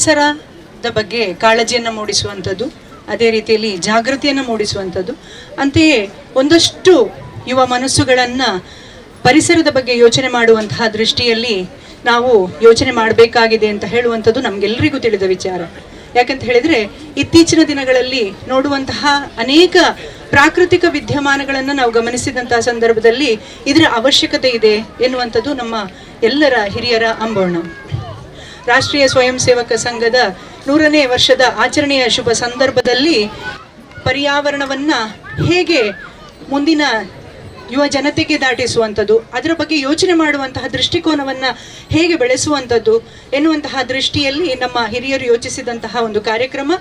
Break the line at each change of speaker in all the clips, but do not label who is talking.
ಪರಿಸರದ ಬಗ್ಗೆ ಕಾಳಜಿಯನ್ನು ಮೂಡಿಸುವಂಥದ್ದು, ಅದೇ ರೀತಿಯಲ್ಲಿ ಜಾಗೃತಿಯನ್ನು ಮೂಡಿಸುವಂಥದ್ದು. ಅಂತೆಯೇ ಒಂದಷ್ಟು ಯುವ ಮನಸ್ಸುಗಳನ್ನು ಪರಿಸರದ ಬಗ್ಗೆ ಯೋಚನೆ ಮಾಡುವಂತಹ ದೃಷ್ಟಿಯಲ್ಲಿ ನಾವು ಯೋಚನೆ ಮಾಡಬೇಕಾಗಿದೆ ಅಂತ ಹೇಳುವಂಥದ್ದು ನಮಗೆಲ್ಲರಿಗೂ ತಿಳಿದ ವಿಚಾರ. ಯಾಕಂತ ಹೇಳಿದರೆ, ಇತ್ತೀಚಿನ ದಿನಗಳಲ್ಲಿ ನೋಡುವಂತಹ ಅನೇಕ ಪ್ರಾಕೃತಿಕ ವಿದ್ಯಮಾನಗಳನ್ನು ನಾವು ಗಮನಿಸಿದಂತಹ ಸಂದರ್ಭದಲ್ಲಿ ಇದರ ಅವಶ್ಯಕತೆ ಇದೆ ಎನ್ನುವಂಥದ್ದು ನಮ್ಮ ಎಲ್ಲರ ಹಿರಿಯರ ಅಂಬೋಣ. ರಾಷ್ಟ್ರೀಯ ಸ್ವಯಂ ಸೇವಕ ಸಂಘದ ನೂರನೇ ವರ್ಷದ ಆಚರಣೆಯ ಶುಭ ಸಂದರ್ಭದಲ್ಲಿ ಪರ್ಯಾವರಣವನ್ನು ಹೇಗೆ ಮುಂದಿನ ಯುವ ಜನತೆಗೆ ದಾಟಿಸುವಂಥದ್ದು, ಅದರ ಬಗ್ಗೆ ಯೋಚನೆ ಮಾಡುವಂತಹ ದೃಷ್ಟಿಕೋನವನ್ನು ಹೇಗೆ ಬೆಳೆಸುವಂಥದ್ದು ಎನ್ನುವಂತಹ ದೃಷ್ಟಿಯಲ್ಲಿ ನಮ್ಮ ಹಿರಿಯರು ಯೋಚಿಸಿದಂತಹ ಒಂದು ಕಾರ್ಯಕ್ರಮ,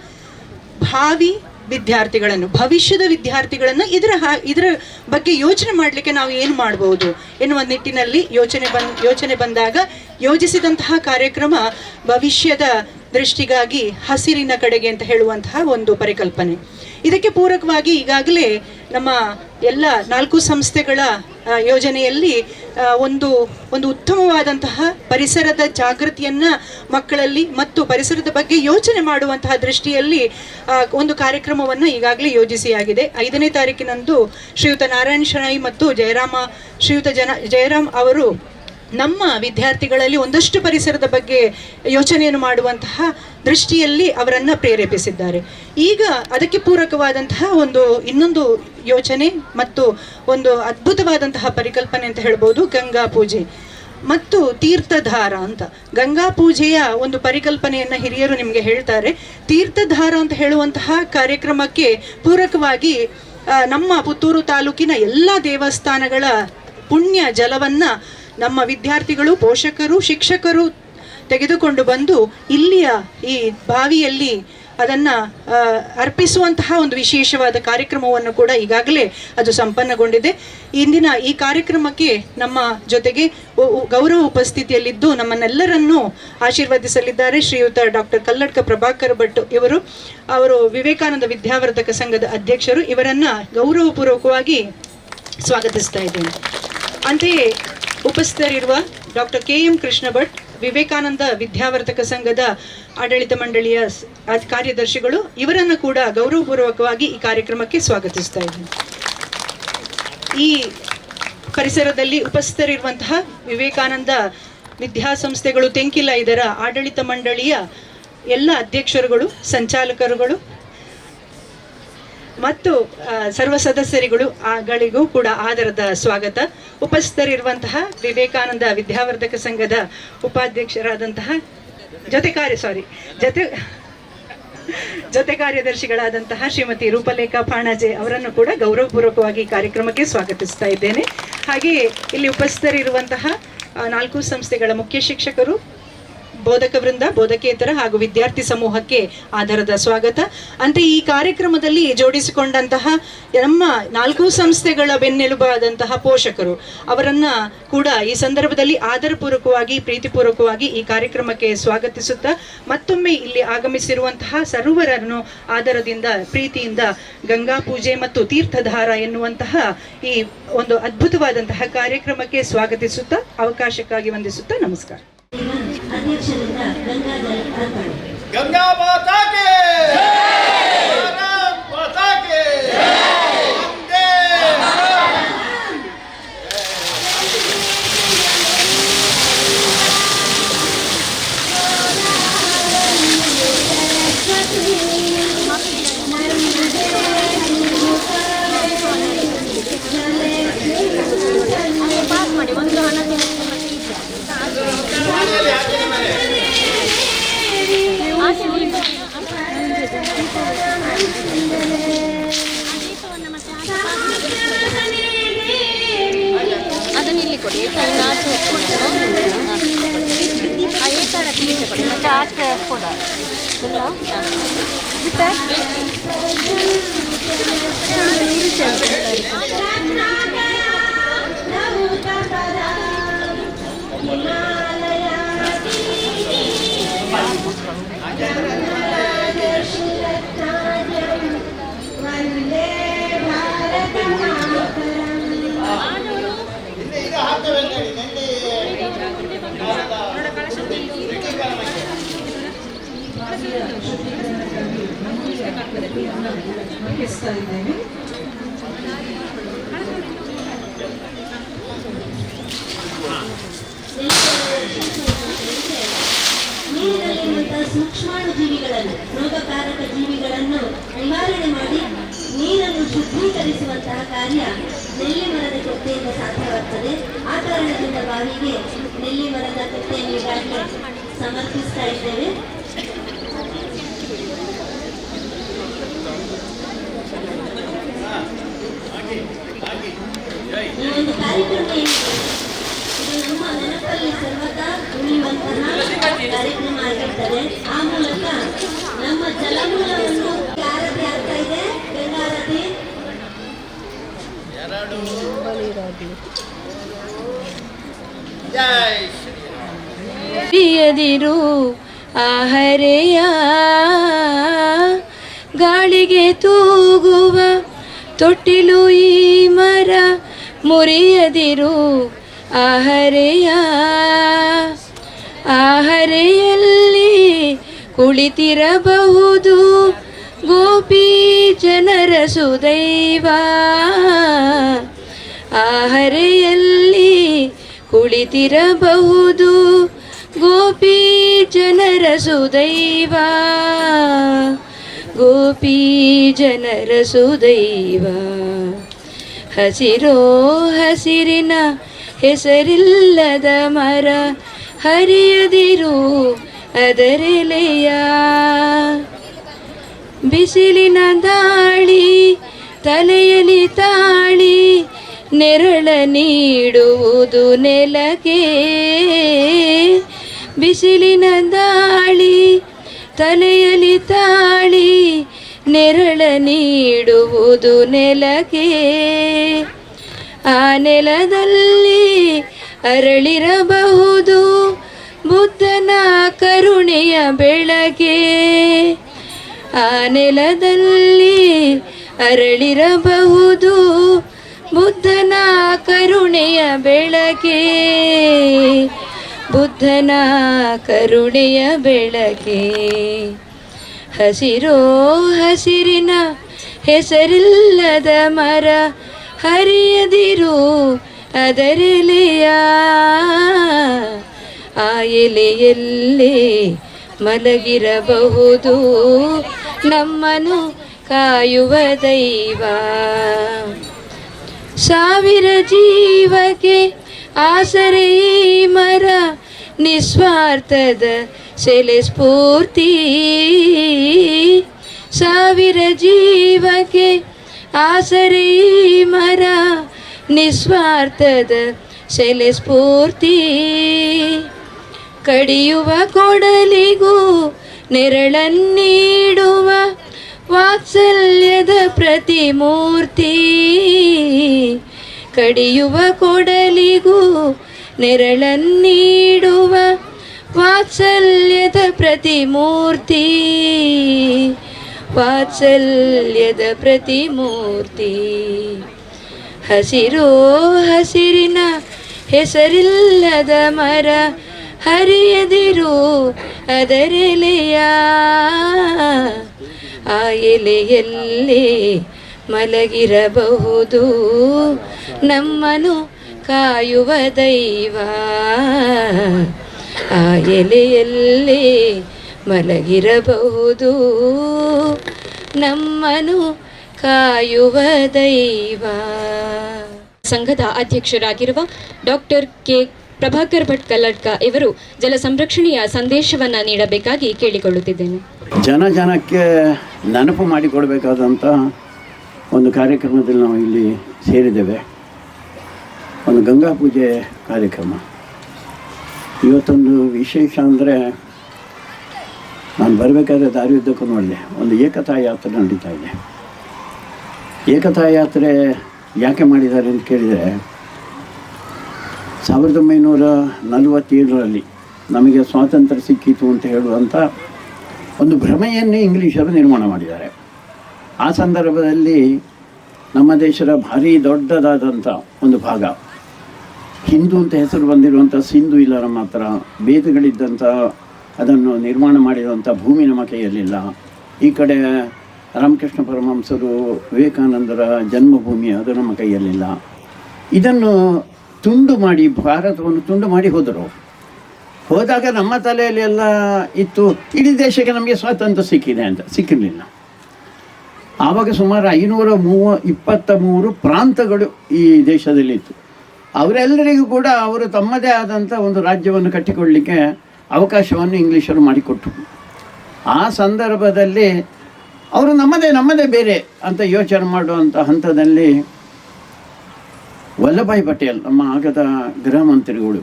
ಭಾವಿ ವಿದ್ಯಾರ್ಥಿಗಳನ್ನು, ಭವಿಷ್ಯದ ವಿದ್ಯಾರ್ಥಿಗಳನ್ನು ಇದರ ಇದರ ಬಗ್ಗೆ ಯೋಚನೆ ಮಾಡಲಿಕ್ಕೆ ನಾವು ಏನು ಮಾಡಬಹುದು ಎನ್ನುವ ನಿಟ್ಟಿನಲ್ಲಿ ಯೋಚನೆ ಬನ್ ಯೋಚನೆ ಬಂದಾಗ ಯೋಜಿಸಿದಂತಹ ಕಾರ್ಯಕ್ರಮ ಭವಿಷ್ಯದ ದೃಷ್ಟಿಗಾಗಿ ಹಸಿರಿನ ಕಡೆಗೆ ಅಂತ ಹೇಳುವಂತಹ ಒಂದು ಪರಿಕಲ್ಪನೆ. ಇದಕ್ಕೆ ಪೂರಕವಾಗಿ ಈಗಾಗಲೇ ನಮ್ಮ ಎಲ್ಲ ನಾಲ್ಕು ಸಂಸ್ಥೆಗಳ ಯೋಜನೆಯಲ್ಲಿ ಒಂದು ಒಂದು ಉತ್ತಮವಾದಂತಹ ಪರಿಸರದ ಜಾಗೃತಿಯನ್ನ ಮಕ್ಕಳಲ್ಲಿ ಮತ್ತು ಪರಿಸರದ ಬಗ್ಗೆ ಯೋಚನೆ ಮಾಡುವಂತಹ ದೃಷ್ಟಿಯಲ್ಲಿ ಒಂದು ಕಾರ್ಯಕ್ರಮವನ್ನು ಈಗಾಗಲೇ ಯೋಜಿಸಿಯಾಗಿದೆ. ಐದನೇ ತಾರೀಕಿನಂದು ಶ್ರೀಯುತ ನಾರಾಯಣ ಶಣೈ ಮತ್ತು ಜಯರಾಮ, ಶ್ರೀಯುತ ಜನ, ಜಯರಾಮ್ ಅವರು ನಮ್ಮ ವಿದ್ಯಾರ್ಥಿಗಳಲ್ಲಿ ಒಂದಷ್ಟು ಪರಿಸರದ ಬಗ್ಗೆ ಯೋಚನೆಯನ್ನು ಮಾಡುವಂತಹ ದೃಷ್ಟಿಯಲ್ಲಿ ಅವರನ್ನು ಪ್ರೇರೇಪಿಸಿದ್ದಾರೆ. ಈಗ ಅದಕ್ಕೆ ಪೂರಕವಾದಂತಹ ಒಂದು ಇನ್ನೊಂದು ಯೋಚನೆ ಮತ್ತು ಒಂದು ಅದ್ಭುತವಾದಂತಹ ಪರಿಕಲ್ಪನೆ ಅಂತ ಹೇಳ್ಬೋದು ಗಂಗಾ ಪೂಜೆ. ಮತ್ತು ತೀರ್ಥಧಾರ ಅಂತ. ಗಂಗಾ ಪೂಜೆಯ ಒಂದು ಪರಿಕಲ್ಪನೆಯನ್ನು ಹಿರಿಯರು ನಿಮಗೆ ಹೇಳ್ತಾರೆ. ತೀರ್ಥಧಾರ ಅಂತ ಹೇಳುವಂತಹ ಕಾರ್ಯಕ್ರಮಕ್ಕೆ ಪೂರಕವಾಗಿ ನಮ್ಮ ಪುತ್ತೂರು ತಾಲೂಕಿನ ಎಲ್ಲ ದೇವಸ್ಥಾನಗಳ ಪುಣ್ಯ ಜಲವನ್ನ ನಮ್ಮ ವಿದ್ಯಾರ್ಥಿಗಳು, ಪೋಷಕರು, ಶಿಕ್ಷಕರು ತೆಗೆದುಕೊಂಡು ಬಂದು ಇಲ್ಲಿಯ ಈ ಬಾವಿಯಲ್ಲಿ ಅದನ್ನ ಅರ್ಪಿಸುವಂತಹ ಒಂದು ವಿಶೇಷವಾದ ಕಾರ್ಯಕ್ರಮವನ್ನು ಕೂಡ ಈಗಾಗಲೇ ಅದು ಸಂಪನ್ನಗೊಂಡಿದೆ. ಇಂದಿನ ಈ ಕಾರ್ಯಕ್ರಮಕ್ಕೆ ನಮ್ಮ ಜೊತೆಗೆ ಗೌರವ ಉಪಸ್ಥಿತಿಯಲ್ಲಿದ್ದು ನಮ್ಮನ್ನೆಲ್ಲರನ್ನೂ ಆಶೀರ್ವದಿಸಲಿದ್ದಾರೆ ಶ್ರೀಯುತ ಡಾಕ್ಟರ್ ಕಲ್ಲಡ್ಕ ಪ್ರಭಾಕರ್ ಭಟ್ ಇವರು. ಅವರು ವಿವೇಕಾನಂದ ವಿದ್ಯಾವರ್ಧಕ ಸಂಘದ ಅಧ್ಯಕ್ಷರು. ಇವರನ್ನು ಗೌರವಪೂರ್ವಕವಾಗಿ ಸ್ವಾಗತಿಸ್ತಾ ಇದ್ದೇನೆ. ಅಂತೆಯೇ ಉಪಸ್ಥಿತರಿರುವ doctor K M Krishna Bhat Vivekananda Vidyavardhaka ಸಂಘದ ಆಡಳಿತ ಮಂಡಳಿಯ ಕಾರ್ಯದರ್ಶಿಗಳು, ಇವರನ್ನು ಕೂಡ ಗೌರವಪೂರ್ವಕವಾಗಿ ಈ ಕಾರ್ಯಕ್ರಮಕ್ಕೆ ಸ್ವಾಗತಿಸ್ತಾ ಇದ್ದೀನಿ. ಈ ಪರಿಸರದಲ್ಲಿ ಉಪಸ್ಥಿತರಿರುವಂತಹ ವಿವೇಕಾನಂದ ವಿದ್ಯಾಸಂಸ್ಥೆಗಳು, ತೆಂಕಿಲ ಇದರ ಆಡಳಿತ ಮಂಡಳಿಯ ಎಲ್ಲ ಅಧ್ಯಕ್ಷರುಗಳು, ಸಂಚಾಲಕರುಗಳು ಮತ್ತು ಸರ್ವ ಸದಸ್ಯರಿಗಳು ಗಳಿಗೂ ಕೂಡ ಆದರದ ಸ್ವಾಗತ. ಉಪಸ್ಥಿತರಿರುವಂತಹ ವಿವೇಕಾನಂದ ವಿದ್ಯಾವರ್ಧಕ ಸಂಘದ ಉಪಾಧ್ಯಕ್ಷರಾದಂತಹ ಜೊತೆ ಕಾರ್ಯ ಸಾರಿ ಜೊತೆ ಜೊತೆ ಕಾರ್ಯದರ್ಶಿಗಳಾದಂತಹ ಶ್ರೀಮತಿ ರೂಪಲೇಖಾ ಪಾಣಾಜೆ ಅವರನ್ನು ಕೂಡ ಗೌರವಪೂರ್ವಕವಾಗಿ ಕಾರ್ಯಕ್ರಮಕ್ಕೆ ಸ್ವಾಗತಿಸ್ತಾ ಇದ್ದೇನೆ. ಹಾಗೆಯೇ ಇಲ್ಲಿ ಉಪಸ್ಥಿತರಿರುವಂತಹ ನಾಲ್ಕು ಸಂಸ್ಥೆಗಳ ಮುಖ್ಯ ಶಿಕ್ಷಕರು ಬೋಧಕ ವೃಂದ ಬೋಧಕೇತರ ಹಾಗೂ ವಿದ್ಯಾರ್ಥಿ ಸಮೂಹಕ್ಕೆ ಆಧಾರದ ಸ್ವಾಗತ. ಅಂತೆ ಈ ಕಾರ್ಯಕ್ರಮದಲ್ಲಿ ಜೋಡಿಸಿಕೊಂಡಂತಹ ನಮ್ಮ ನಾಲ್ಕು ಸಂಸ್ಥೆಗಳ ಬೆನ್ನೆಲುಬಾದಂತಹ ಪೋಷಕರು, ಅವರನ್ನ ಕೂಡ ಈ ಸಂದರ್ಭದಲ್ಲಿ ಆಧಾರಪೂರ್ವಕವಾಗಿ, ಪ್ರೀತಿಪೂರ್ವಕವಾಗಿ ಈ ಕಾರ್ಯಕ್ರಮಕ್ಕೆ ಸ್ವಾಗತಿಸುತ್ತಾ ಮತ್ತೊಮ್ಮೆ ಇಲ್ಲಿ ಆಗಮಿಸಿರುವಂತಹ ಸರ್ವರನ್ನು ಆದರದಿಂದ, ಪ್ರೀತಿಯಿಂದ ಗಂಗಾ ಪೂಜೆ ಮತ್ತು ತೀರ್ಥಧಾರ ಎನ್ನುವಂತಹ ಈ ಒಂದು ಅದ್ಭುತವಾದಂತಹ ಕಾರ್ಯಕ್ರಮಕ್ಕೆ ಸ್ವಾಗತಿಸುತ್ತಾ, ಅವಕಾಶಕ್ಕಾಗಿ ವಂದಿಸುತ್ತಾ ನಮಸ್ಕಾರ.
गंगा माता के। माता के।
ನೀರಿನಲ್ಲಿರುವಂತಹ ಸೂಕ್ಷ್ಮಾಣು ಜೀವಿಗಳನ್ನು ರೋಗಕಾರಕ ಜೀವಿಗಳನ್ನು ನಿವಾರಣೆ ಮಾಡಿ ನೀರನ್ನು ಶುದ್ಧೀಕರಿಸುವಂತಹ ಕಾರ್ಯ ನೆಲ್ಲಿ ಮರದ ಕೆತ್ತೆಯಿಂದ ಸಾಧ್ಯವಾಗ್ತದೆ. ಆ ಕಾರಣದಿಂದ ಬಾವಿಗೆ ನೆಲ್ಲಿ ಮರದ ಕೆತ್ತೆಯನ್ನು ಈಗಾಗಲೇ ಸಮರ್ಪಿಸ್ತಾ ಇದ್ದೇವೆ. ಈ ಒಂದು ಕಾರ್ಯಕ್ರಮ ಇದು ನಮ್ಮ ನೆನಪಲ್ಲಿ ಸರ್ವತಾ ಉಳಿಯುವಂತಹ ಕಾರ್ಯಕ್ರಮ ಆಗಿರ್ತದೆ. ಆ ಮೂಲಕ ನಮ್ಮ ಜಲಮೂಲವನ್ನು
ಬಿಯದಿರು ಆಹರೆಯ ಗಾಳಿಗೆ ತೂಗುವ ತೊಟ್ಟಿಲು ಈ ಮರ ಮುರಿಯದಿರು ಆಹರೆಯ ಆಹರೆಯಲ್ಲಿ ಕುಳಿತಿರಬಹುದು ಗೋಪಿ ಜನರ ಸುದೈವ ಆಹರೆಯಲ್ಲಿ ಕುಳಿತಿರಬಹುದು ಗೋಪಿ ಜನರ ಸುದೈವ ಗೋಪಿ ಜನರ ಸುದೈವ ಹಸಿರೋ ಹಸಿರಿನ ಹೆಸರಿಲ್ಲದ ಮರ, ಹರಿಯದಿರು ಅದರೆಲೆಯ? ಬಿಸಿಲಿನ ದಾಳಿ, ತಲೆಯಲ್ಲಿ ತಾಳಿ, ನೆರಳ ನೀಡುವುದು ನೆಲಕ್ಕೆ. ಬಿಸಿಲಿನ ದಾಳಿ, ತಲೆಯಲ್ಲಿ ತಾಳಿ, ನೆರಳ ನೀಡುವುದು ನೆಲಕ್ಕೆ. ಆ ನೆಲದಲ್ಲಿ ಅರಳಿರಬಹುದು ಬುದ್ಧನ ಕರುಣೆಯ ಬೆಳಗ್ಗೆ ಆ ನೆಲದಲ್ಲಿ ಅರಳಿರಬಹುದು ಬುದ್ಧನ ಕರುಣೆಯ ಬೆಳಕೆ. ಬುದ್ಧನ ಕರುಣೆಯ ಬೆಳಕೆ. ಹಸಿರೋ ಹಸಿರಿನ ಹೆಸರಿಲ್ಲದ ಮರ ಹರಿಯದಿರು ಅದರೆಲೆಯ? ಆ ಎಲೆಯಲ್ಲೇ ಮಲಗಿರಬಹುದು ನಮ್ಮನು ಕಾಯುವ ದೈವ. ಸಾವಿರ ಜೀವಕ್ಕೆ ಆಸರೆ ಮರ, ನಿಸ್ವಾರ್ಥದ ಸೆಲೆ ಸ್ಫೂರ್ತಿ. ಸಾವಿರ ಜೀವಕ್ಕೆ ಆಸರೆ ಮರ, ನಿಸ್ವಾರ್ಥದ ಸೆಲೆ ಸ್ಫೂರ್ತಿ. ಕಡಿಯುವ ಕೊಡಲಿಗೂ ನೆರಳನ್ನೀಡುವ ವಾತ್ಸಲ್ಯದ ಪ್ರತಿಮೂರ್ತಿ. ಕಡಿಯುವ ಕೊಡಲಿಗೂ ನೆರಳನ್ನೀಡುವ ವಾತ್ಸಲ್ಯದ ಪ್ರತಿಮೂರ್ತಿ. ವಾತ್ಸಲ್ಯದ ಪ್ರತಿಮೂರ್ತಿ. ಹಸಿರೋ ಹಸಿರಿನ ಹೆಸರಿಲ್ಲದ ಮರ ಹರಿಯದಿರು ಅದರೆಲೆಯ? ಆ ಎಲೆಯಲ್ಲಿ ಮಲಗಿರಬಹುದು. ನಮ್ಮನು ಕಾಯುವ ದೈವ. ಆ ಎಲೆಯಲ್ಲಿ ಮಲಗಿರಬಹುದು. ನಮ್ಮನು ಕಾಯುವ ದೈವ.
ಸಂಘದ ಅಧ್ಯಕ್ಷರಾಗಿರುವ ಡಾಕ್ಟರ್ ಕೆ ಪ್ರಭಾಕರ್ ಭಟ್ ಕಲ್ಲಡ್ಕ ಇವರು ಜಲ ಸಂರಕ್ಷಣೆಯ ಸಂದೇಶವನ್ನ ನೀಡಬೇಕಾಗಿ ಕೇಳಿಕೊಳ್ಳುತ್ತಿದ್ದೇನೆ.
ಜನ ಜನಕ್ಕೆ ನೆನಪು ಮಾಡಿಕೊಡ್ಬೇಕಾದಂಥ ಒಂದು ಕಾರ್ಯಕ್ರಮದಲ್ಲಿ ನಾವು ಇಲ್ಲಿ ಸೇರಿದ್ದೇವೆ. ಒಂದು ಗಂಗಾ ಪೂಜೆ ಕಾರ್ಯಕ್ರಮ. ಇವತ್ತೊಂದು ವಿಶೇಷ ಅಂದರೆ ನಾನು ಬರಬೇಕಾದ್ರೆ ದಾರಿಯುದ್ದಕ್ಕೂ ನೋಡಿದೆ ಒಂದು ಏಕತಾ ಯಾತ್ರೆ ನಡೀತಾ ಇದೆ. ಏಕತಾ ಯಾತ್ರೆ ಯಾಕೆ ಮಾಡಿದ್ದಾರೆ ಅಂತ ಕೇಳಿದರೆ ಸಾವಿರದ ಒಂಬೈನೂರ ನಲವತ್ತೇಳರಲ್ಲಿ ನಮಗೆ ಸ್ವಾತಂತ್ರ್ಯ ಸಿಕ್ಕಿತು ಅಂತ ಹೇಳುವಂಥ ಒಂದು ಭ್ರಮೆಯನ್ನೇ ಇಂಗ್ಲೀಷರು ನಿರ್ಮಾಣ ಮಾಡಿದ್ದಾರೆ. ಆ ಸಂದರ್ಭದಲ್ಲಿ ನಮ್ಮ ದೇಶದ ಭಾರಿ ದೊಡ್ಡದಾದಂಥ ಒಂದು ಭಾಗ, ಹಿಂದೂ ಅಂತ ಹೆಸರು ಬಂದಿರುವಂಥ ಸಿಂಧು ಇಲ್ಲರ ಮಾತ್ರ ಹತ್ರ ವೇದಗಳಿದ್ದಂಥ ಅದನ್ನು ನಿರ್ಮಾಣ ಮಾಡಿರುವಂಥ ಭೂಮಿ ನಮ್ಮ ಕೈಯಲ್ಲಿಲ್ಲ. ಈ ಕಡೆ ರಾಮಕೃಷ್ಣ ಪರಮಹಂಸರು ವಿವೇಕಾನಂದರ ಜನ್ಮಭೂಮಿ ಅದು ನಮ್ಮ ಕೈಯಲ್ಲಿಲ್ಲ. ಇದನ್ನು ತುಂಡು ಮಾಡಿ ಭಾರತವನ್ನು ತುಂಡು ಮಾಡಿ ಹೋದರು. ಹೋದಾಗ ನಮ್ಮ ತಲೆಯಲ್ಲಿ ಎಲ್ಲ ಇತ್ತು, ಇಡೀ ದೇಶಕ್ಕೆ ನಮಗೆ ಸ್ವಾತಂತ್ರ್ಯ ಸಿಕ್ಕಿದೆ ಅಂತ, ಸಿಕ್ಕಿರಲಿಲ್ಲ. ಆವಾಗ ಸುಮಾರು ಐನೂರ ಮೂವ, ಇಪ್ಪತ್ತ ಮೂರು ಪ್ರಾಂತಗಳು ಈ ದೇಶದಲ್ಲಿತ್ತು. ಅವರೆಲ್ಲರಿಗೂ ಕೂಡ ಅವರು ತಮ್ಮದೇ ಆದಂಥ ಒಂದು ರಾಜ್ಯವನ್ನು ಕಟ್ಟಿಕೊಳ್ಳಲಿಕ್ಕೆ ಅವಕಾಶವನ್ನು ಇಂಗ್ಲೀಷರು ಮಾಡಿಕೊಟ್ಟರು ಆ ಸಂದರ್ಭದಲ್ಲಿ ಅವರು ನಮ್ಮದೇ ನಮ್ಮದೇ ಬೇರೆ ಅಂತ ಯೋಚನೆ ಮಾಡುವಂಥ ಹಂತದಲ್ಲಿ ವಲ್ಲಭಾಯ್ ಪಟೇಲ್, ನಮ್ಮ ಆಗದ ಗೃಹ ಮಂತ್ರಿಗಳು,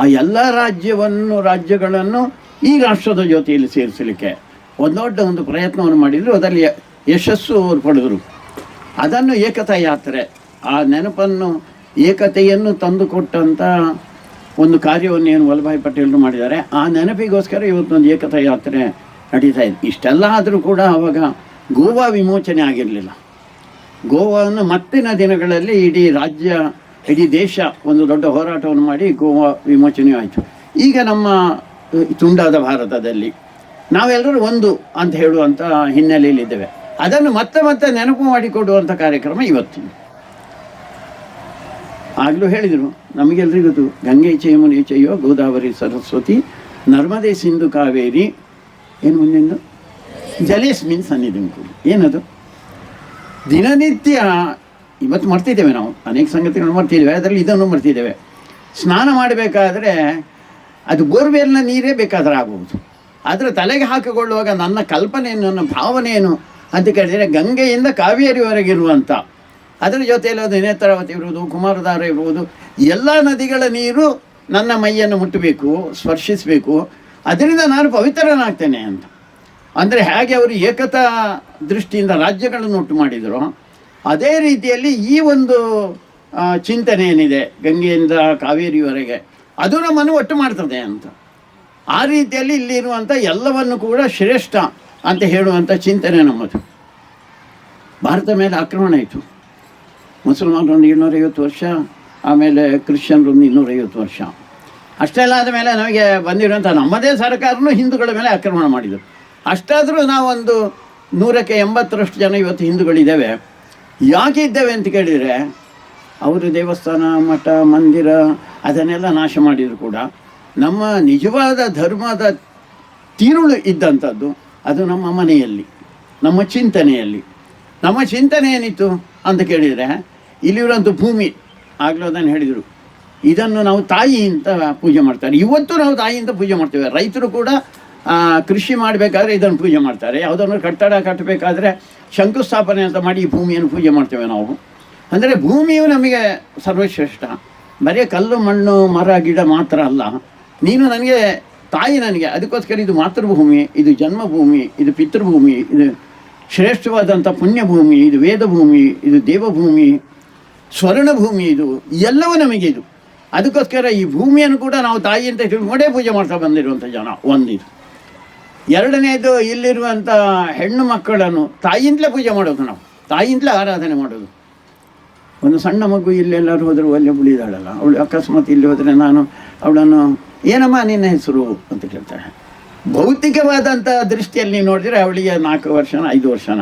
ಆ ಎಲ್ಲ ರಾಜ್ಯವನ್ನು, ರಾಜ್ಯಗಳನ್ನು ಈ ರಾಷ್ಟ್ರದ ಜೊತೆಯಲ್ಲಿ ಸೇರಿಸಲಿಕ್ಕೆ ಒಂದು ದೊಡ್ಡ ಒಂದು ಪ್ರಯತ್ನವನ್ನು ಮಾಡಿದರು. ಅದರಲ್ಲಿ ಯಶಸ್ಸು ಅವರು ಪಡೆದರು. ಅದನ್ನು ಏಕತಾ ಯಾತ್ರೆ, ಆ ನೆನಪನ್ನು, ಏಕತೆಯನ್ನು ತಂದುಕೊಟ್ಟಂಥ ಒಂದು ಕಾರ್ಯವನ್ನು ಏನು ವಲ್ಲಭಾಯಿ ಪಟೇಲರು ಮಾಡಿದ್ದಾರೆ, ಆ ನೆನಪಿಗೋಸ್ಕರ ಇವತ್ತೊಂದು ಏಕತಾ ಯಾತ್ರೆ ನಡೀತಾ ಇದೆ. ಇಷ್ಟೆಲ್ಲ ಆದರೂ ಕೂಡ ಆವಾಗ ಗೋವಾ ವಿಮೋಚನೆ ಆಗಿರಲಿಲ್ಲ. ಗೋವಾವನ್ನು ಮತ್ತಿನ ದಿನಗಳಲ್ಲಿ ಇಡೀ ರಾಜ್ಯ, ಇಡೀ ದೇಶ ಒಂದು ದೊಡ್ಡ ಹೋರಾಟವನ್ನು ಮಾಡಿ ಗೋವಾ ವಿಮೋಚನೆ ಆಯಿತು. ಈಗ ನಮ್ಮ ತುಂಡಾದ ಭಾರತದಲ್ಲಿ ನಾವೆಲ್ಲರೂ ಒಂದು ಅಂತ ಹೇಳುವಂಥ ಹಿನ್ನೆಲೆಯಲ್ಲಿದ್ದೇವೆ ಅದನ್ನು ಮತ್ತೆ ಮತ್ತೆ ನೆನಪು ಮಾಡಿಕೊಡುವಂಥ ಕಾರ್ಯಕ್ರಮ ಇವತ್ತು. ಆಗಲೂ ಹೇಳಿದರು ನಮಗೆಲ್ಲರಿಗೂ ಗಂಗೆ ಚೈಮುನಿ ಚಯ್ಯೋ ಗೋದಾವರಿ ಸರಸ್ವತಿ, ನರ್ಮದೆ ಸಿಂಧು ಕಾವೇರಿ, ಏನು ಮುಂದಿನ ಜಲೇಸ್ಮಿನ್ ಸನ್ನಿಧಿಂಕು ಏನದು? ದಿನನಿತ್ಯ ಇವತ್ತು ಮರ್ತಿದ್ದೇವೆ ನಾವು. ಅನೇಕ ಸಂಗತಿಗಳನ್ನು ಮರ್ತಿದ್ದೇವೆ. ಅದರಲ್ಲಿ ಇದನ್ನು ಮರ್ತಿದ್ದೇವೆ. ಸ್ನಾನ ಮಾಡಬೇಕಾದ್ರೆ ಅದು ಬೋರ್ವೆಲ್ನ ನೀರೇ ಬೇಕಾದ್ರೆ ಆಗುವುದು. ಅದರ ತಲೆಗೆ ಹಾಕಿಕೊಳ್ಳುವಾಗ ನನ್ನ ಕಲ್ಪನೆಯನ್ನು, ನನ್ನ ಭಾವನೆಯನ್ನು ಅಂತ ಕೇಳಿದರೆ ಗಂಗೆಯಿಂದ ಕಾವೇರಿವರೆಗಿರುವಂಥ ಅದರ ಜೊತೆಯಲ್ಲಿ ಅದು ನೇತ್ರಾವತಿ ಇರುವುದು, ಕುಮಾರಧಾರ ಇರ್ಬೋದು ಎಲ್ಲ ನದಿಗಳ ನೀರು ನನ್ನ ಮೈಯನ್ನು ಮುಟ್ಟಬೇಕು, ಸ್ಪರ್ಶಿಸಬೇಕು. ಅದರಿಂದ ನಾನು ಪವಿತ್ರನಾಗ್ತೇನೆ ಅಂತ. ಅಂದರೆ ಹೇಗೆ ಅವರು ಏಕತಾ ದೃಷ್ಟಿಯಿಂದ ರಾಜ್ಯಗಳನ್ನು ಒಟ್ಟು ಮಾಡಿದರು, ಅದೇ ರೀತಿಯಲ್ಲಿ ಈ ಒಂದು ಚಿಂತನೆ ಏನಿದೆ ಗಂಗೆಯಿಂದ ಕಾವೇರಿವರೆಗೆ, ಅದು ನಮ್ಮನ್ನು ಒಟ್ಟು ಮಾಡ್ತದೆ ಅಂತ. ಆ ರೀತಿಯಲ್ಲಿ ಇಲ್ಲಿರುವಂಥ ಎಲ್ಲವನ್ನು ಕೂಡ ಶ್ರೇಷ್ಠ ಅಂತ ಹೇಳುವಂಥ ಚಿಂತನೆ ನಮ್ಮದು. ಭಾರತ ಮೇಲೆ ಆಕ್ರಮಣ ಆಯಿತು. ಮುಸಲ್ಮಾನರು ಇನ್ನೂರೈವತ್ತು ವರ್ಷ, ಆಮೇಲೆ ಕ್ರಿಶ್ಚಿಯನ್ರು ಇನ್ನೂರೈವತ್ತು ವರ್ಷ. ಅಷ್ಟೆಲ್ಲ ಆದ ಮೇಲೆ ನಮಗೆ ಬಂದಿರುವಂಥ ನಮ್ಮದೇ ಸರ್ಕಾರನೂ ಹಿಂದೂಗಳ ಮೇಲೆ ಆಕ್ರಮಣ ಮಾಡಿದರು. ಅಷ್ಟಾದರೂ ನಾವೊಂದು ನೂರಕ್ಕೆ ಎಂಬತ್ತರಷ್ಟು ಜನ ಇವತ್ತು ಹಿಂದೂಗಳಿದ್ದೇವೆ. ಯಾಕೆ ಇದ್ದೇವೆ ಅಂತ ಕೇಳಿದರೆ, ಅವರು ದೇವಸ್ಥಾನ, ಮಠ, ಮಂದಿರ, ಅದನ್ನೆಲ್ಲ ನಾಶ ಮಾಡಿದರು ಕೂಡ. ನಮ್ಮ ನಿಜವಾದ ಧರ್ಮದ ತಿರುಳು ಇದ್ದಂಥದ್ದು ಅದು ನಮ್ಮ ಮನೆಯಲ್ಲಿ, ನಮ್ಮ ಚಿಂತನೆಯಲ್ಲಿ. ನಮ್ಮ ಚಿಂತನೆ ಏನಿತ್ತು ಅಂತ ಕೇಳಿದರೆ, ಇಲ್ಲಿರುವಂಥ ಭೂಮಿ, ಆಗಲೂ ಅದನ್ನು ಹೇಳಿದರು. ಇದನ್ನು ನಾವು ತಾಯಿ ಅಂತ ಪೂಜೆ ಮಾಡ್ತಾರೆ. ಇವತ್ತು ನಾವು ತಾಯಿ ಅಂತ ಪೂಜೆ ಮಾಡ್ತೇವೆ. ರೈತರು ಕೂಡ ಕೃಷಿ ಮಾಡಬೇಕಾದ್ರೆ ಇದನ್ನು ಪೂಜೆ ಮಾಡ್ತಾರೆ. ಯಾವುದನ್ನು ಕಟ್ಟಡ ಕಟ್ಟಬೇಕಾದ್ರೆ ಶಂಕುಸ್ಥಾಪನೆ ಅಂತ ಮಾಡಿ ಈ ಭೂಮಿಯನ್ನು ಪೂಜೆ ಮಾಡ್ತೇವೆ ನಾವು. ಅಂದರೆ ಭೂಮಿಯು ನಮಗೆ ಸರ್ವಶ್ರೇಷ್ಠ. ಬರೀ ಕಲ್ಲು, ಮಣ್ಣು, ಮರ, ಗಿಡ ಮಾತ್ರ ಅಲ್ಲ. ನೀನು ನನಗೆ, ತಾಯಿ ನನಗೆ, ಅದಕ್ಕೋಸ್ಕರ ಇದು ಮಾತೃಭೂಮಿ, ಇದು ಜನ್ಮಭೂಮಿ, ಇದು ಪಿತೃಭೂಮಿ, ಇದು ಶ್ರೇಷ್ಠವಾದಂಥ ಪುಣ್ಯಭೂಮಿ, ಇದು ವೇದಭೂಮಿ, ಇದು ದೇವಭೂಮಿ, ಸ್ವರ್ಣಭೂಮಿ ಇದು, ಎಲ್ಲವೂ ನಮಗೆ ಇದು. ಅದಕ್ಕೋಸ್ಕರ ಈ ಭೂಮಿಯನ್ನು ಕೂಡ ನಾವು ತಾಯಿ ಅಂತ ತಿಳ್ಕೊಂಡೇ ಪೂಜೆ ಮಾಡ್ತಾ ಬಂದಿರುವಂಥ ಜನ ಒಂದಿದು ಎರಡನೇದು ಇಲ್ಲಿರುವಂಥ ಹೆಣ್ಣು ಮಕ್ಕಳನ್ನು ತಾಯಿಂದಲೇ ಪೂಜೆ ಮಾಡೋದು ನಾವು. ತಾಯಿಂದಲೇ ಆರಾಧನೆ ಮಾಡೋದು. ಒಂದು ಸಣ್ಣ ಮಗು ಇಲ್ಲೆಲ್ಲರೂ ಹೋದರೂ ಅಲ್ಲೇ ಉಳಿದಾಳಲ್ಲ ಅವಳು ಅಕಸ್ಮಾತ್ ಇಲ್ಲಿ ಹೋದರೆ ನಾನು ಅವಳನ್ನು, ಏನಮ್ಮ ನಿನ್ನ ಹೆಸರು ಅಂತ ಕೇಳ್ತಾಳೆ. ಭೌತಿಕವಾದಂಥ ದೃಷ್ಟಿಯಲ್ಲಿ ನೀವು ನೋಡಿದರೆ ಅವಳಿಗೆ ನಾಲ್ಕು ವರ್ಷನ, ಐದು ವರ್ಷನ.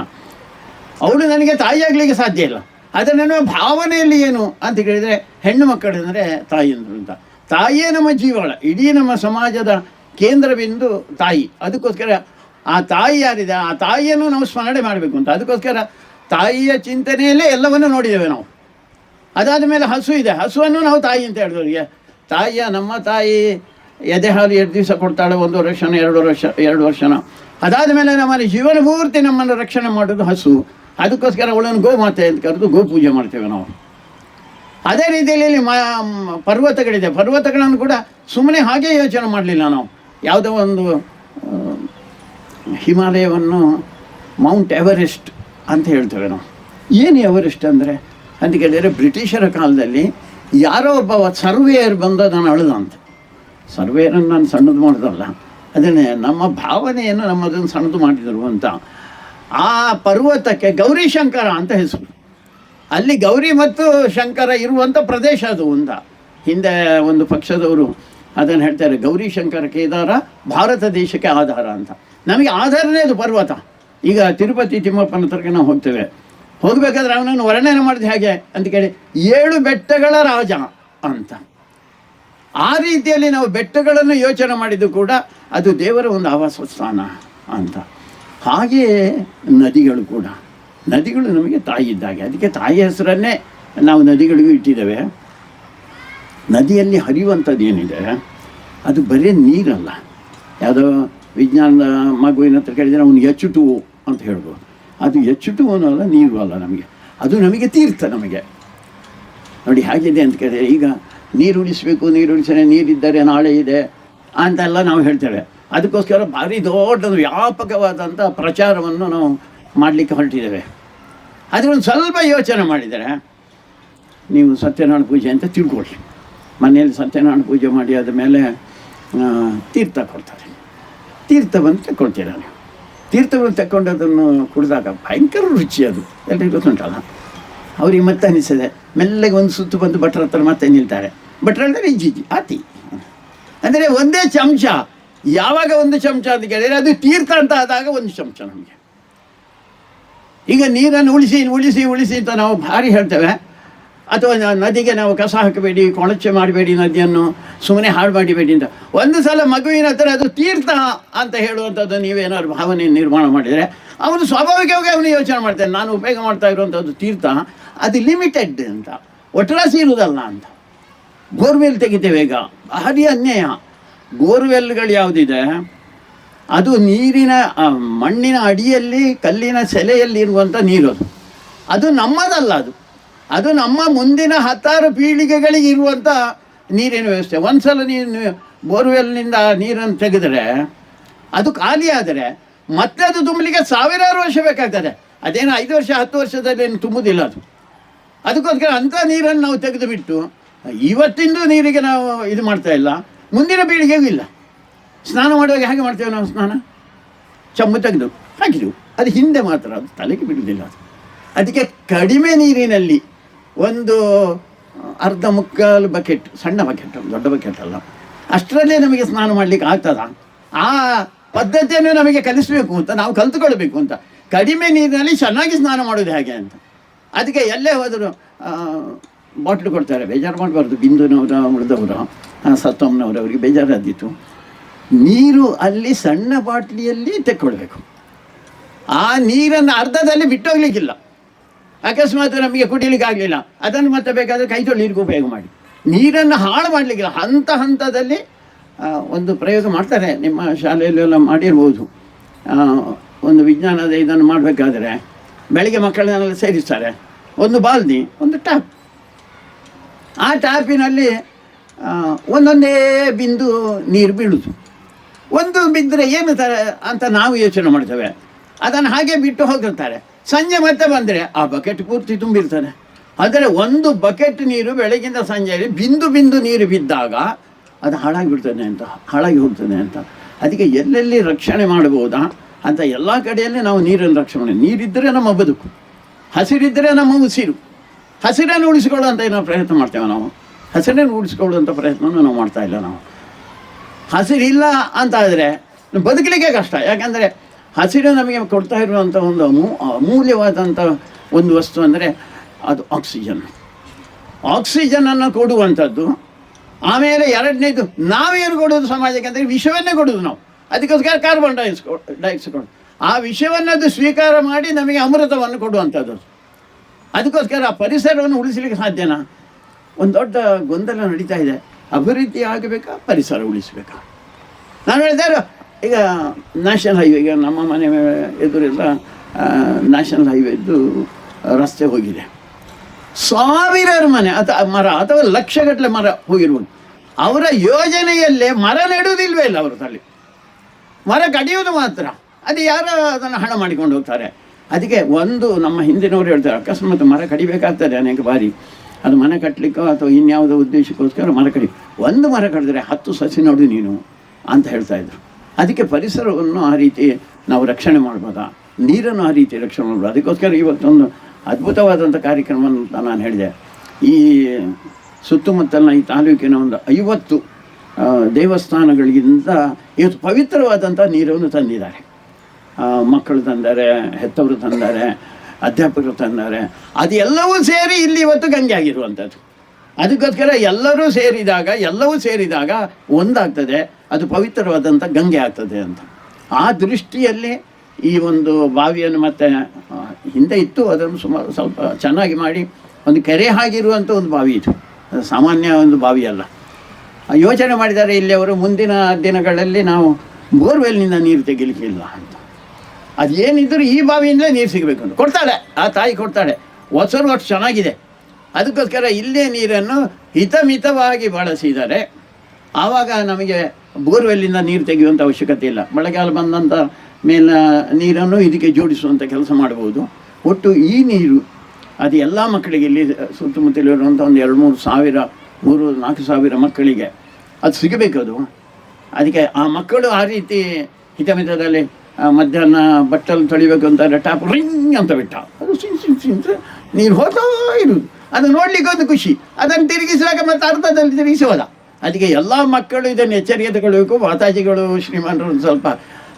ಅವಳು ನನಗೆ ತಾಯಿಯಾಗಲಿಕ್ಕೆ ಸಾಧ್ಯ ಇಲ್ಲ. ಆದರೆ ನನ್ನ ಭಾವನೆಯಲ್ಲಿ ಏನು ಅಂತ ಕೇಳಿದರೆ ಹೆಣ್ಣು ಮಕ್ಕಳೆಂದರೆ ತಾಯಿ ಅಂತ. ತಾಯಿಯೇ ನಮ್ಮ ಜೀವಳ. ಇಡೀ ನಮ್ಮ ಸಮಾಜದ ಕೇಂದ್ರ ಬಿಂದು ತಾಯಿ. ಅದಕ್ಕೋಸ್ಕರ ಆ ತಾಯಿ ಯಾರಿದೆ? ಆ ತಾಯಿಯನ್ನು ನಾವು ಸ್ಮರಣೆ ಮಾಡಬೇಕು ಅಂತ. ಅದಕ್ಕೋಸ್ಕರ ತಾಯಿಯ ಚಿಂತನೆಯಲ್ಲೇ ಎಲ್ಲವನ್ನು ನೋಡಿದ್ದೇವೆ ನಾವು. ಅದಾದ ಮೇಲೆ ಹಸು ಇದೆ. ಹಸುವನ್ನು ನಾವು ತಾಯಿ ಅಂತ ಹೇಳಿದವರಿಗೆ ತಾಯಿಯ ನಮ್ಮ ತಾಯಿ ಎದೆ ಹಾಲು ಎರಡು ದಿವಸ ಕೊಡ್ತಾಳೆ, ಒಂದು ವರ್ಷನ, ಎರಡು ವರ್ಷ, ಎರಡು ವರ್ಷನ. ಅದಾದ ಮೇಲೆ ನಮ್ಮಲ್ಲಿ ಜೀವನ ಪೂರ್ತಿ ನಮ್ಮನ್ನು ರಕ್ಷಣೆ ಮಾಡೋದು ಹಸು. ಅದಕ್ಕೋಸ್ಕರ ಅವಳನ್ನು ಗೋಮಾತೆ ಅಂತ ಕರೆದು ಗೋ ಪೂಜೆ ಮಾಡ್ತೇವೆ ನಾವು. ಅದೇ ರೀತಿಯಲ್ಲಿ ಇಲ್ಲಿ ಪರ್ವತಗಳಿದೆ. ಪರ್ವತಗಳನ್ನು ಕೂಡ ಸುಮ್ಮನೆ ಹಾಗೆ ಯೋಚನೆ ಮಾಡಲಿಲ್ಲ ನಾವು. ಯಾವುದೋ ಒಂದು ಹಿಮಾಲಯವನ್ನು ಮೌಂಟ್ ಎವರೆಸ್ಟ್ ಅಂತ ಹೇಳ್ತೇವೆ ನಾವು. ಏನು ಎವರೆಸ್ಟ್ ಅಂದರೆ? ಅಂತ ಕೇಳಿದರೆ ಬ್ರಿಟಿಷರ ಕಾಲದಲ್ಲಿ ಯಾರೋ ಒಬ್ಬ ಸರ್ವೇಯರ್ ಬಂದು ನಾನು ಅಳದ ಅಂತ. ಸರ್ವೇಯರನ್ನು ನಾನು ಸಣ್ಣದು ಮಾಡಿದಲ್ಲ. ಅದನ್ನೇ ನಮ್ಮ ಭಾವನೆಯನ್ನು ನಮ್ಮದನ್ನು ಸಣ್ಣದು ಮಾಡಿದರು ಅಂತ. ಆ ಪರ್ವತಕ್ಕೆ ಗೌರಿ ಶಂಕರ ಅಂತ ಹೆಸರು. ಅಲ್ಲಿ ಗೌರಿ ಮತ್ತು ಶಂಕರ ಇರುವಂಥ ಪ್ರದೇಶ ಅದು ಅಂತ. ಹಿಂದೆ ಒಂದು ಪಕ್ಷದವರು ಅದನ್ನು ಹೇಳ್ತಾರೆ, ಗೌರಿ ಶಂಕರ ಕೇದಾರ ಭಾರತ ದೇಶಕ್ಕೆ ಆಧಾರ ಅಂತ. ನಮಗೆ ಆಧಾರನೇ ಅದು ಪರ್ವತ. ಈಗ ತಿರುಪತಿ ತಿಮ್ಮಪ್ಪನ ಹತ್ರಕ್ಕೆ ನಾವು ಹೋಗ್ತೇವೆ. ಹೋಗಬೇಕಾದ್ರೆ ಅವನನ್ನು ವರ್ಣನೆ ಮಾಡಿದ ಹೇಗೆ ಅಂತ ಕೇಳಿ, ಏಳು ಬೆಟ್ಟಗಳ ರಾಜ ಅಂತ. ಆ ರೀತಿಯಲ್ಲಿ ನಾವು ಬೆಟ್ಟಗಳನ್ನು ಯೋಚನೆ ಮಾಡಿದ್ದು ಕೂಡ ಅದು ದೇವರ ಒಂದು ಆವಾಸ ಸ್ಥಾನ ಅಂತ. ಹಾಗೆಯೇ ನದಿಗಳು ಕೂಡ. ನದಿಗಳು ನಮಗೆ ತಾಯಿ ಇದ್ದಾಗೆ ಅದಕ್ಕೆ ತಾಯಿ ಹೆಸರನ್ನೇ ನಾವು ನದಿಗಳಿಗೂ ಇಟ್ಟಿದ್ದೇವೆ. ನದಿಯಲ್ಲಿ ಹರಿಯುವಂಥದ್ದು ಏನಿದೆ, ಅದು ಬರೀ ನೀರಲ್ಲ. ಯಾವುದೋ ವಿಜ್ಞಾನದ ಮಗುವಿನ ಹತ್ರ ಕೇಳಿದರೆ ಅವನು ಎಚ್ಚುಟು ಅಂತ ಹೇಳ್ಬೋದು. ಅದು ಎಚ್ಚುಟು ಅನ್ನೋಲ್ಲ ನೀರು ಅಲ್ಲ ನಮಗೆ. ಅದು ನಮಗೆ ತೀರ್ಥ ನಮಗೆ. ನೋಡಿ ಹೇಗಿದೆ ಅಂತ ಕೇಳಿದರೆ, ಈಗ ನೀರು ಉಳಿಸಬೇಕು, ನೀರು ಉಳಿಸಿದ್ರೆ ನೀರಿದ್ದರೆ ನಾಳೆ ಇದೆ ಅಂತೆಲ್ಲ ನಾವು ಹೇಳ್ತೇವೆ. ಅದಕ್ಕೋಸ್ಕರ ಭಾರಿ ದೊಡ್ಡದು ವ್ಯಾಪಕವಾದಂಥ ಪ್ರಚಾರವನ್ನು ನಾವು ಮಾಡಲಿಕ್ಕೆ ಹೊರಟಿದ್ದೇವೆ. ಅದೊಂದು ಒಂದು ಸ್ವಲ್ಪ ಯೋಚನೆ ಮಾಡಿದರೆ ನೀವು ಸತ್ಯನಾರಾಯಣ ಪೂಜೆ ಅಂತ ತಿಳ್ಕೊಳ್ಳಿ. ಮನೆಯಲ್ಲಿ ಸತ್ಯನಾರಾಯಣ ಪೂಜೆ ಮಾಡಿ ಆದ ಮೇಲೆ ತೀರ್ಥ ಕೊಡ್ತಾರೆ. ತೀರ್ಥವನ್ನು ತಗೊಳ್ತೀರ ನೀವು? ತೀರ್ಥವನ್ನು ತಗೊಂಡು ಅದನ್ನು ಕುಡಿದಾಗ ಭಯಂಕರ ರುಚಿ ಅದು. ಎಲ್ಲರಿಗೂ ಗೊತ್ತುಂಟಲ್ಲ? ಅವ್ರಿಗೆ ಮತ್ತೆ ಅನಿಸಿದೆ ಮೆಲ್ಲಗೆ ಒಂದು ಸುತ್ತು ಬಂದು ಭಟ್ರ ಹತ್ರ ಮತ್ತೆ ನಿಲ್ತಾರೆ. ಭಟ್ರ ಅಂದರೆ ಇಜ್ಜಿಜ್ಜಿ ಆತಿ ಅಂದರೆ ಒಂದೇ ಚಮಚ, ಯಾವಾಗ ಒಂದು ಚಮಚ ಅಂತ ಕೇಳಿದರೆ ಅದು ತೀರ್ಥ ಅಂತ ಆದಾಗ ಒಂದು ಚಮಚ ನಮಗೆ. ಈಗ ನೀರನ್ನು ಉಳಿಸಿ ಉಳಿಸಿ ಉಳಿಸಿ ಅಂತ ನಾವು ಭಾರಿ ಹೇಳ್ತೇವೆ. ಅಥವಾ ನದಿಗೆ ನಾವು ಕಸ ಹಾಕಬೇಡಿ, ಕೊಳಚೆ ಮಾಡಬೇಡಿ, ನದಿಯನ್ನು ಸುಮ್ಮನೆ ಹಾಳು ಮಾಡಬೇಡಿ ಅಂತ. ಒಂದು ಸಲ ಮಗುವಿನ ಹತ್ರ ಅದು ತೀರ್ಥ ಅಂತ ಹೇಳುವಂಥದ್ದು ನೀವೇನಾದ್ರು ಭಾವನೆ ನಿರ್ಮಾಣ ಮಾಡಿದರೆ, ಅವನು ಸ್ವಾಭಾವಿಕವಾಗಿ ಅವನು ಯೋಚನೆ ಮಾಡ್ತಾನೆ, ನಾನು ಉಪಯೋಗ ಮಾಡ್ತಾ ಇರುವಂಥದ್ದು ತೀರ್ಥ, ಅದು ಲಿಮಿಟೆಡ್ ಅಂತ. ಒಟ್ಟರಾಸಿ ಇರುವುದಲ್ಲ ಅಂತ. ಬೋರ್ವೆಲ್ ತೆಗಿತೇವೆ ಈಗ. ಭಾರಿ ಅನ್ಯಾಯ. ಬೋರ್ವೆಲ್ಗಳು ಯಾವುದಿದೆ? ಅದು ನೀರಿನ ಮಣ್ಣಿನ ಅಡಿಯಲ್ಲಿ, ಕಲ್ಲಿನ ಸೆಲೆಯಲ್ಲಿ ಇರುವಂಥ ನೀರು ಅದು ನಮ್ಮದಲ್ಲ ಅದು. ಅದು ನಮ್ಮ ಮುಂದಿನ ಹತ್ತಾರು ಪೀಳಿಗೆಗಳಿಗೆ ಇರುವಂಥ ನೀರಿನ ವ್ಯವಸ್ಥೆ. ಒಂದ್ಸಲ ನೀರು ಬೋರ್ವೆಲ್ನಿಂದ ನೀರನ್ನು ತೆಗೆದರೆ ಅದು ಖಾಲಿ ಆದರೆ ಮತ್ತೆ ಅದು ತುಂಬಲಿಕ್ಕೆ ಸಾವಿರಾರು ವರ್ಷ ಬೇಕಾಗ್ತದೆ. ಅದೇನು ಐದು ವರ್ಷ, ಹತ್ತು ವರ್ಷದಲ್ಲಿ ಏನು ತುಂಬುವುದಿಲ್ಲ ಅದು. ಅದಕ್ಕೋಸ್ಕರ ಅಂಥ ನೀರನ್ನು ನಾವು ತೆಗೆದು ಬಿಟ್ಟು ಇವತ್ತಿಂದು ನೀರಿಗೆ ನಾವು ಇದು ಮಾಡ್ತಾ ಇಲ್ಲ. ಮುಂದಿನ ಪೀಳಿಗೆಗೂ ಇಲ್ಲ. ಸ್ನಾನ ಮಾಡುವಾಗ ಹೇಗೆ ಮಾಡ್ತೇವೆ ನಾವು ಸ್ನಾನ? ಚಂಬು ತೆಗೆದು ಹಾಕಿದೆವು. ಅದು ಹಿಂದೆ ಮಾತ್ರ, ಅದು ತಲೆಗೆ ಬಿಡುವುದಿಲ್ಲ ಅದು. ಅದಕ್ಕೆ ಕಡಿಮೆ ನೀರಿನಲ್ಲಿ ಒಂದು ಅರ್ಧ ಮುಕ್ಕಾಲು ಬಕೆಟ್, ಸಣ್ಣ ಬಕೆಟ್ ದೊಡ್ಡ ಬಕೆಟ್ ಅಲ್ಲ. ಅಷ್ಟರಲ್ಲೇ ನಮಗೆ ಸ್ನಾನ ಮಾಡಲಿಕ್ಕೆ ಆಗ್ತದ? ಆ ಪದ್ಧತಿಯನ್ನು ನಮಗೆ ಕಲಿಸಬೇಕು ಅಂತ, ನಾವು ಕಲಿತುಕೊಳ್ಬೇಕು ಅಂತ. ಕಡಿಮೆ ನೀರಿನಲ್ಲಿ ಚೆನ್ನಾಗಿ ಸ್ನಾನ ಮಾಡೋದು ಹೇಗೆ ಅಂತ. ಅದಕ್ಕೆ ಎಲ್ಲೇ ಹೋದರೂ ಬಾಟ್ಲು ಕೊಡ್ತಾರೆ. ಬೇಜಾರು ಮಾಡಬಾರ್ದು. ಬಿಂದುನವರ ಉಳಿದವರು ಸತ್ತಮ್ಮನವರು ಅವರಿಗೆ ಬೇಜಾರಾದಿತ್ತು ನೀರು ಅಲ್ಲಿ ಸಣ್ಣ ಬಾಟ್ಲಿಯಲ್ಲಿ ತೆಕ್ಕೊಳ್ಬೇಕು. ಆ ನೀರನ್ನು ಅರ್ಧದಲ್ಲಿ ಬಿಟ್ಟೋಗ್ಲಿಕ್ಕಿಲ್ಲ. ಅಕಸ್ಮಾತ್ ನಮಗೆ ಕುಡಿಲಿಕ್ಕೆ ಆಗಲಿಲ್ಲ ಅದನ್ನು ಮತ್ತೆ ಬೇಕಾದರೆ ಕೈ ತೊಳಿಲಿಕ್ಕೆ ಉಪಯೋಗ ಮಾಡಿ. ನೀರನ್ನು ಹಾಳು ಮಾಡಲಿಕ್ಕಿಲ್ಲ. ಹಂತ ಹಂತದಲ್ಲಿ ಒಂದು ಪ್ರಯೋಗ ಮಾಡ್ತಾರೆ. ನಿಮ್ಮ ಶಾಲೆಯಲ್ಲೆಲ್ಲ ಮಾಡಿರ್ಬೋದು. ಒಂದು ವಿಜ್ಞಾನದ ಇದನ್ನು ಮಾಡಬೇಕಾದ್ರೆ ಬೆಳಿಗ್ಗೆ ಮಕ್ಕಳನ್ನೆಲ್ಲ ಸೇರಿಸ್ತಾರೆ. ಒಂದು ಬಾಲ್ದಿ, ಒಂದು ಟ್ಯಾಪ್ ಆ ಟ್ಯಾಪಿನಲ್ಲಿ ಒಂದೊಂದೇ ಬಿಂದು ನೀರು ಬೀಳುದು. ಒಂದು ಬಿದ್ದರೆ ಏನು ತರ ಅಂತ ನಾವು ಯೋಚನೆ ಮಾಡ್ತೇವೆ. ಅದನ್ನು ಹಾಗೆ ಬಿಟ್ಟು ಹೋಗಿರ್ತಾರೆ ಸಂಜೆ ಮತ್ತೆ ಬಂದರೆ ಆ ಬಕೆಟ್ ಪೂರ್ತಿ ತುಂಬಿರ್ತಾನೆ ಆದರೆ ಒಂದು ಬಕೆಟ್ ನೀರು ಬೆಳಗಿನ ಸಂಜೆಯಲ್ಲಿ ಬಿಂದು ಬಿಂದು ನೀರು ಬಿದ್ದಾಗ ಅದು ಹಾಳಾಗಿಬಿಡ್ತಾನೆ ಅಂತ, ಹಾಳಾಗಿ ಹೋಗ್ತಾನೆ ಅಂತ. ಅದಕ್ಕೆ ಎಲ್ಲೆಲ್ಲಿ ರಕ್ಷಣೆ ಮಾಡ್ಬೋದಾ ಅಂತ ಎಲ್ಲ ಕಡೆಯಲ್ಲಿ ನಾವು ನೀರನ್ನು ರಕ್ಷಣೆ. ನೀರಿದ್ದರೆ ನಮ್ಮ ಬದುಕು ಹಸಿರಿದ್ದರೆ ನಮ್ಮ ಉಸಿರು. ಹಸಿರನ್ನು ಉಳಿಸಿಕೊಳ್ಳುವಂಥ ಏನೋ ಪ್ರಯತ್ನ ಮಾಡ್ತೇವೆ ನಾವು. ಹಸಿರನ್ನು ಉಳಿಸ್ಕೊಳ್ಳುವಂಥ ಪ್ರಯತ್ನವನ್ನು ನಾವು ಮಾಡ್ತಾ ಇಲ್ಲ ನಾವು. ಹಸಿರಿಲ್ಲ ಅಂತಾದರೆ ಬದುಕಲಿಕ್ಕೆ ಕಷ್ಟ. ಯಾಕಂದರೆ ಹಸಿರು ನಮಗೆ ಕೊಡ್ತಾ ಇರುವಂಥ ಒಂದು ಅಮೂ ಅಮೂಲ್ಯವಾದಂಥ ಒಂದು ವಸ್ತು ಅಂದರೆ ಅದು ಆಕ್ಸಿಜನ್ ಆಕ್ಸಿಜನನ್ನು ಕೊಡುವಂಥದ್ದು. ಆಮೇಲೆ ಎರಡನೇದು, ನಾವೇನು ಕೊಡೋದು ಸಮಾಜಕ್ಕೆ ಅಂದರೆ ವಿಷವನ್ನೇ ಕೊಡೋದು ನಾವು. ಅದಕ್ಕೋಸ್ಕರ ಕಾರ್ಬನ್ ಡೈಆಕ್ಸೈಡ್ ಡೈಆಕ್ಸೈಡ್ ಆ ವಿಷವನ್ನದು ಸ್ವೀಕಾರ ಮಾಡಿ ನಮಗೆ ಅಮೃತವನ್ನು ಕೊಡುವಂಥದ್ದು. ಅದಕ್ಕೋಸ್ಕರ ಆ ಪರಿಸರವನ್ನು ಉಳಿಸಲಿಕ್ಕೆ ಸಾಧ್ಯನಾ? ಒಂದು ದೊಡ್ಡ ಗೊಂದಲ ನಡೀತಾ ಇದೆ. ಅಭಿವೃದ್ಧಿ ಆಗಬೇಕಾ ಪರಿಸರ ಉಳಿಸಬೇಕಾ? ನಾನು ಹೇಳಿದೆ ಈಗ ನ್ಯಾಷನಲ್ ಹೈವೇ ಈಗ ನಮ್ಮ ಮನೆ ಎದುರೆಲ್ಲ ನ್ಯಾಷನಲ್ ಹೈವೇದು ರಸ್ತೆ ಹೋಗಿದೆ. ಸಾವಿರಾರು ಮನೆ ಅಥ ಮರ, ಅಥವಾ ಲಕ್ಷಗಟ್ಟಲೆ ಮರ ಹೋಗಿರ್ಬೋದು. ಅವರ ಯೋಜನೆಯಲ್ಲೇ ಮರ ನೆಡುವುದಿಲ್ವೇ ಇಲ್ಲ ಅವರು ತಲೆ ಮರ ಕಡಿಯೋದು ಮಾತ್ರ. ಅದು ಯಾರು ಅದನ್ನು ಹಣ ಮಾಡಿಕೊಂಡು ಹೋಗ್ತಾರೆ. ಅದಕ್ಕೆ ಒಂದು ನಮ್ಮ ಹಿಂದಿನವರು ಹೇಳ್ತಾರೆ, ಅಕಸ್ಮಾತ್ ಮರ ಕಡಿಬೇಕಾಗ್ತದೆ ಅನೇಕ ಬಾರಿ. ಅದು ಮನೆ ಕಟ್ಟಲಿಕ್ಕೋ ಅಥವಾ ಇನ್ಯಾವುದೋ ಉದ್ದೇಶಕ್ಕೋಸ್ಕರ ಮರ ಕಡಿ, ಒಂದು ಮರ ಕಡಿದ್ರೆ ಹತ್ತು ಸಸಿ ನೋಡು ನೀನು ಅಂತ ಹೇಳ್ತಾ ಇದ್ರು. ಅದಕ್ಕೆ ಪರಿಸರವನ್ನು ಆ ರೀತಿ ನಾವು ರಕ್ಷಣೆ ಮಾಡ್ಬೋದಾ? ನೀರನ್ನು ಆ ರೀತಿ ರಕ್ಷಣೆ ಮಾಡ್ಬೋದು? ಅದಕ್ಕೋಸ್ಕರ ಇವತ್ತೊಂದು ಅದ್ಭುತವಾದಂಥ ಕಾರ್ಯಕ್ರಮ ಅಂತ ನಾನು ಹೇಳಿದೆ. ಈ ಸುತ್ತಮುತ್ತಲಿನ ಈ ತಾಲೂಕಿನ ಒಂದು ಐವತ್ತು ದೇವಸ್ಥಾನಗಳಿಗಿಂತ ಇವತ್ತು ಪವಿತ್ರವಾದಂಥ ನೀರನ್ನು ತಂದಿದ್ದಾರೆ. ಮಕ್ಕಳು ತಂದಾರೆ, ಹೆತ್ತವರು ತಂದಾರೆ, ಅಧ್ಯಾಪಕರು ತಂದಾರೆ ಅದೆಲ್ಲವೂ ಸೇರಿ ಇಲ್ಲಿ ಇವತ್ತು ಗಂಗೆ ಆಗಿರುವಂಥದ್ದು ಅದಕ್ಕೋಸ್ಕರ ಎಲ್ಲರೂ ಸೇರಿದಾಗ, ಎಲ್ಲವೂ ಸೇರಿದಾಗ ಒಂದಾಗ್ತದೆ, ಅದು ಪವಿತ್ರವಾದಂಥ ಗಂಗೆ ಆಗ್ತದೆ ಅಂತ. ಆ ದೃಷ್ಟಿಯಲ್ಲಿ ಈ ಒಂದು ಬಾವಿಯನ್ನು ಮತ್ತೆ ಹಿಂದೆ ಇತ್ತು, ಅದನ್ನು ಸುಮಾರು ಸ್ವಲ್ಪ ಚೆನ್ನಾಗಿ ಮಾಡಿ, ಒಂದು ಕೆರೆ ಆಗಿರುವಂಥ ಒಂದು ಬಾವಿ ಇದು. ಅದು ಸಾಮಾನ್ಯ ಒಂದು ಬಾವಿ ಅಲ್ಲ. ಯೋಚನೆ ಮಾಡಿದ್ದಾರೆ, ಇಲ್ಲಿ ಅವರು ಮುಂದಿನ ದಿನಗಳಲ್ಲಿ ನಾವು ಬೋರ್ವೆಲ್ನಿಂದ ನೀರು ತೆಗಿಲಿಕ್ಕಿಲ್ಲ ಅಂತ. ಅದೇನಿದ್ರು ಈ ಬಾವಿಯಿಂದಲೇ ನೀರು ಸಿಗಬೇಕು ಅಂತ. ಕೊಡ್ತಾಳೆ, ಆ ತಾಯಿ ಕೊಡ್ತಾಳೆ. ಹೊಸರು ಅಷ್ಟು ಚೆನ್ನಾಗಿದೆ. ಅದಕ್ಕೋಸ್ಕರ ಇಲ್ಲೇ ನೀರನ್ನು ಹಿತಮಿತವಾಗಿ ಬಳಸಿದರೆ ಆವಾಗ ನಮಗೆ ಬೋರ್ವೆಲ್ಲಿಂದ ನೀರು ತೆಗೆಯುವಂಥ ಅವಶ್ಯಕತೆ ಇಲ್ಲ. ಮಳೆಗಾಲ ಬಂದಂಥ ಮೇಲಿನ ನೀರನ್ನು ಇದಕ್ಕೆ ಜೋಡಿಸುವಂಥ ಕೆಲಸ ಮಾಡ್ಬೋದು. ಒಟ್ಟು ಈ ನೀರು, ಅದು ಎಲ್ಲ ಮಕ್ಕಳಿಗೆ ಇಲ್ಲಿ ಸುತ್ತಮುತ್ತಲಿರುವಂಥ ಒಂದು ಎರಡು ಮೂರು ಸಾವಿರ, ಮೂರು ನಾಲ್ಕು ಸಾವಿರ ಮಕ್ಕಳಿಗೆ ಅದು ಸಿಗಬೇಕು ಅದು. ಅದಕ್ಕೆ ಆ ಮಕ್ಕಳು ಆ ರೀತಿ ಹಿತಮಿತದಲ್ಲಿ ಮಧ್ಯಾಹ್ನ ಬಟ್ಟಲು ತೊಳಿಬೇಕು ಅಂತ ಟಾಪ್ ರಿಂಗ್ ಅಂತ ಬಿಟ್ಟ. ಅದು ಸಿನ್ ಅಂತ ನೀರು ಹೋಗ್ತಾ ಇರುವುದು. ಅದು ನೋಡ್ಲಿಕ್ಕೆ ಒಂದು ಖುಷಿ. ಅದನ್ನು ತಿರುಗಿಸುವಾಗ ಮತ್ತೆ ಅರ್ಥದಲ್ಲಿ ತಿರುಗಿಸಿ ಅದಕ್ಕೆ ಎಲ್ಲ ಮಕ್ಕಳು ಇದನ್ನು ಎಚ್ಚರಿಕೆ ತಗೊಳ್ಬೇಕು ಮಾತಾಜಿಗಳು, ಶ್ರೀಮಾನರು ಸ್ವಲ್ಪ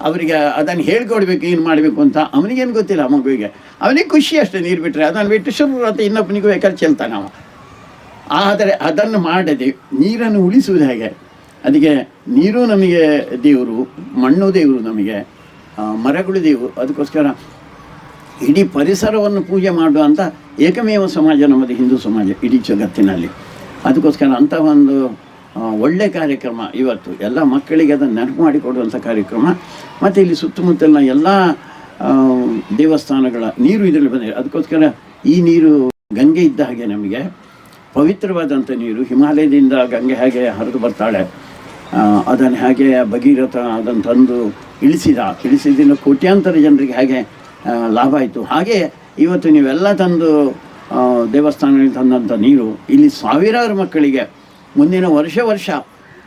ಅವರಿಗೆ ಅದನ್ನು ಹೇಳ್ಕೊಡ್ಬೇಕು, ಏನು ಮಾಡಬೇಕು ಅಂತ. ಅವನಿಗೇನು ಗೊತ್ತಿಲ್ಲ ಮಗುವಿಗೆ. ಅವನಿಗೆ ಖುಷಿ ಅಷ್ಟೇ ನೀರು ಬಿಟ್ಟರೆ ಅದನ್ನು ಬಿಟ್ಟು ಶುರು ಅಂತ ಇನ್ನೊಬ್ಬನಿಗೂ ಬೇಕಾದ್ರೆ ಚೆಲ್ತಾನೆ ಅವ. ಆದರೆ ಅದನ್ನು ಮಾಡದೆ ನೀರನ್ನು ಉಳಿಸುವುದು ಹೇಗೆ? ಅದಕ್ಕೆ ನೀರು ನಮಗೆ ದೇವರು, ಮಣ್ಣು ದೇವರು ನಮಗೆ ಮರಗಳು ದೇವರು. ಅದಕ್ಕೋಸ್ಕರ ಇಡೀ ಪರಿಸರವನ್ನು ಪೂಜೆ ಮಾಡುವಂಥ ಏಕಮೇವ ಸಮಾಜ ನಮ್ಮದು ಹಿಂದೂ ಸಮಾಜ ಇಡೀ ಜಗತ್ತಿನಲ್ಲಿ. ಅದಕ್ಕೋಸ್ಕರ ಅಂಥ ಒಂದು ಒಳ್ಳೆ ಕಾರ್ಯಕ್ರಮ ಇವತ್ತು ಎಲ್ಲ ಮಕ್ಕಳಿಗೆ ಅದನ್ನು ನೆನಪು ಮಾಡಿಕೊಡುವಂಥ ಕಾರ್ಯಕ್ರಮ. ಮತ್ತು ಇಲ್ಲಿ ಸುತ್ತಮುತ್ತಲಿನ ಎಲ್ಲ ದೇವಸ್ಥಾನಗಳ ನೀರು ಇದರಲ್ಲಿ ಬಂದಿದೆ. ಅದಕ್ಕೋಸ್ಕರ ಈ ನೀರು ಗಂಗೆ ಇದ್ದ ಹಾಗೆ ನಮಗೆ. ಪವಿತ್ರವಾದಂಥ ನೀರು ಹಿಮಾಲಯದಿಂದ ಗಂಗೆ ಹೇಗೆ ಹರಿದು ಬರ್ತಾಳೆ. ಅದನ್ನು ಹೇಗೆ ಭಗೀರಥ ಅದನ್ನು ತಂದು ಇಳಿಸಿದ. ಇಳಿಸಿದಿಂದ ಕೋಟ್ಯಾಂತರ ಜನರಿಗೆ ಹಾಗೆ ಲಾಭ ಆಯಿತು. ಹಾಗೆ ಇವತ್ತು ನೀವೆಲ್ಲ ತಂದು ದೇವಸ್ಥಾನಗಳಿಗೆ ತಂದಂಥ ನೀರು, ಇಲ್ಲಿ ಸಾವಿರಾರು ಮಕ್ಕಳಿಗೆ ಮುಂದಿನ ವರ್ಷ ವರ್ಷ,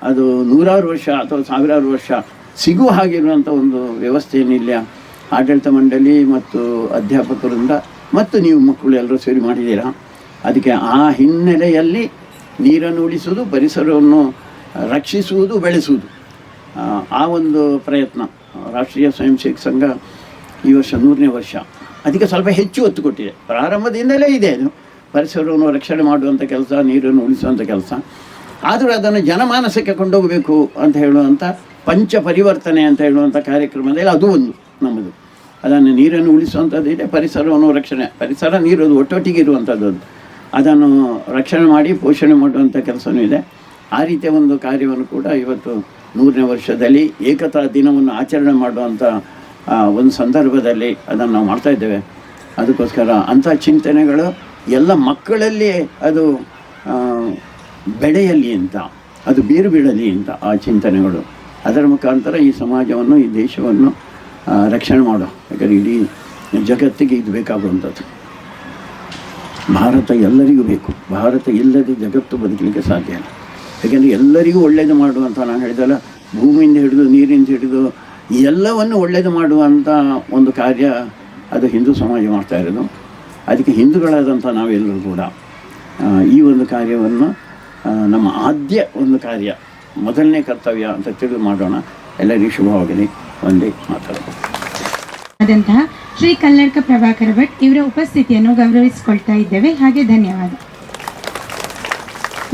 ಅದು ನೂರಾರು ವರ್ಷ ಅಥವಾ ಸಾವಿರಾರು ವರ್ಷ ಸಿಗುವ ಹಾಗಿರುವಂಥ ಒಂದು ವ್ಯವಸ್ಥೆ ಏನಿಲ್ಲ ಆಡಳಿತ ಮಂಡಳಿ ಮತ್ತು ಅಧ್ಯಾಪಕರಿಂದ ಮತ್ತು ನೀವು ಮಕ್ಕಳು ಎಲ್ಲರೂ ಸೇರಿ ಮಾಡಿದ್ದೀರಾ? ಅದಕ್ಕೆ ಆ ಹಿನ್ನೆಲೆಯಲ್ಲಿ ನೀರನ್ನು ಉಳಿಸುವುದು, ಪರಿಸರವನ್ನು ರಕ್ಷಿಸುವುದು, ಬೆಳೆಸುವುದು. ಆ ಒಂದು ಪ್ರಯತ್ನ ರಾಷ್ಟ್ರೀಯ ಸ್ವಯಂ ಸೇವಕ ಸಂಘ ಈ ವರ್ಷ ನೂರನೇ ವರ್ಷ. ಅದಕ್ಕೆ ಸ್ವಲ್ಪ ಹೆಚ್ಚು ಒತ್ತು ಕೊಟ್ಟಿದೆ. ಪ್ರಾರಂಭದಿಂದಲೇ ಇದೆ ಅದು. ಪರಿಸರವನ್ನು ರಕ್ಷಣೆ ಮಾಡುವಂಥ ಕೆಲಸ, ನೀರನ್ನು ಉಳಿಸುವಂಥ ಕೆಲಸ. ಆದರೂ ಅದನ್ನು ಜನಮಾನಸಕ್ಕೆ ಕೊಂಡೋಗಬೇಕು ಅಂತ ಹೇಳುವಂಥ ಪಂಚ ಪರಿವರ್ತನೆ ಅಂತ ಹೇಳುವಂಥ ಕಾರ್ಯಕ್ರಮದಲ್ಲಿ ಅದು ಒಂದು ನಮ್ಮದು. ಅದನ್ನು ನೀರನ್ನು ಉಳಿಸುವಂಥದ್ದು ಇದೆ, ಪರಿಸರವನ್ನು ರಕ್ಷಣೆ. ಪರಿಸರ, ನೀರು ಅದು ಒಟ್ಟೊಟ್ಟಿಗೆ ಇರುವಂಥದ್ದು ಅದು. ಅದನ್ನು ರಕ್ಷಣೆ ಮಾಡಿ, ಪೋಷಣೆ ಮಾಡುವಂಥ ಕೆಲಸವೂ ಇದೆ. ಆ ರೀತಿಯ ಒಂದು ಕಾರ್ಯವನ್ನು ಕೂಡ ಇವತ್ತು ನೂರನೇ ವರ್ಷದಲ್ಲಿ ಏಕತಾ ದಿನವನ್ನು ಆಚರಣೆ ಮಾಡುವಂಥ ಒಂದು ಸಂದರ್ಭದಲ್ಲಿ ಅದನ್ನು ನಾವು ಮಾಡ್ತಾ ಇದ್ದೇವೆ. ಅದಕ್ಕೋಸ್ಕರ ಅಂಥ ಚಿಂತನೆಗಳು ಎಲ್ಲ ಮಕ್ಕಳಲ್ಲಿ ಅದು ಬೆಳೆಯಲಿ ಅಂತ, ಅದು ಬೀರು ಬಿಡಲಿ ಅಂತ ಆ ಚಿಂತನೆಗಳು. ಅದರ ಮುಖಾಂತರ ಈ ಸಮಾಜವನ್ನು, ಈ ದೇಶವನ್ನು ರಕ್ಷಣೆ ಮಾಡೋ. ಯಾಕಂದರೆ ಇಡೀ ಜಗತ್ತಿಗೆ ಇದು ಬೇಕಾಗುವಂಥದ್ದು. ಭಾರತ ಎಲ್ಲರಿಗೂ ಬೇಕು. ಭಾರತ ಇಲ್ಲದೆ ಜಗತ್ತು ಬದುಕಲಿಕ್ಕೆ ಸಾಧ್ಯ ಇಲ್ಲ. ಯಾಕೆಂದರೆ ಎಲ್ಲರಿಗೂ ಒಳ್ಳೆಯದು ಮಾಡುವಂಥ ನಾನು ಹೇಳಿದಲ್ಲ, ಭೂಮಿಯಿಂದ ಹಿಡಿದು ನೀರಿಂದ ಹಿಡಿದು ಎಲ್ಲವನ್ನು ಒಳ್ಳೆಯದು ಮಾಡುವಂಥ ಒಂದು ಕಾರ್ಯ ಅದು ಹಿಂದೂ ಸಮಾಜ ಮಾಡ್ತಾ ಇರೋದು. ಅದಕ್ಕೆ ಹಿಂದೂಗಳಾದಂಥ ನಾವೆಲ್ಲರೂ ಕೂಡ ಈ ಒಂದು ಕಾರ್ಯವನ್ನು ನಮ್ಮ ಆದ್ಯ ಒಂದು ಕಾರ್ಯ, ಮೊದಲನೇ ಕರ್ತವ್ಯ ಅಂತ ತಿಳಿದು ಮಾಡೋಣ. ಎಲ್ಲರಿಗೂ ಶುಭವಾಗಲಿ. ಒಂದೇ ಮಾತಾಡೋದು
ಶ್ರೀ ಕಲ್ಲಡ್ಕ ಪ್ರಭಾಕರ ಭಟ್ ಇವರ ಉಪಸ್ಥಿತಿಯನ್ನು ಗೌರವಿಸಿಕೊಳ್ತಾ ಇದ್ದೇವೆ. ಹಾಗೆ ಧನ್ಯವಾದ.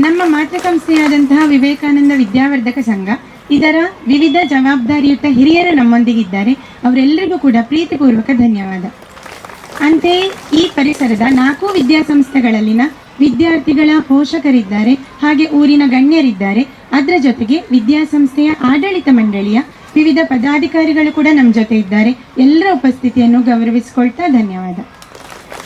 ನಮ್ಮ ಮಾತೃ ಸಂಸ್ಥೆಯಾದಂತಹ ವಿವೇಕಾನಂದ ವಿದ್ಯಾವರ್ಧಕ ಸಂಘ ಇದರ ವಿವಿಧ ಜವಾಬ್ದಾರಿಯುತ ಹಿರಿಯರು ನಮ್ಮೊಂದಿಗಿದ್ದಾರೆ. ಅವರೆಲ್ಲರಿಗೂ ಕೂಡ ಪ್ರೀತಿಪೂರ್ವಕ ಧನ್ಯವಾದ. ಅಂತೆಯೇ ಈ ಪರಿಸರದ ನಾಲ್ಕು ವಿದ್ಯಾಸಂಸ್ಥೆಗಳಲ್ಲಿನ ವಿದ್ಯಾರ್ಥಿಗಳ ಪೋಷಕರಿದ್ದಾರೆ. ಹಾಗೆ ಊರಿನ ಗಣ್ಯರಿದ್ದಾರೆ. ಅದರ ಜೊತೆಗೆ ವಿದ್ಯಾಸಂಸ್ಥೆಯ ಆಡಳಿತ ಮಂಡಳಿಯ ವಿವಿಧ ಪದಾಧಿಕಾರಿಗಳು ಕೂಡ ನಮ್ಮ ಜೊತೆ ಇದ್ದಾರೆ. ಎಲ್ಲರ ಉಪಸ್ಥಿತಿಯನ್ನು ಗೌರವಿಸಿಕೊಳ್ತಾ ಧನ್ಯವಾದ.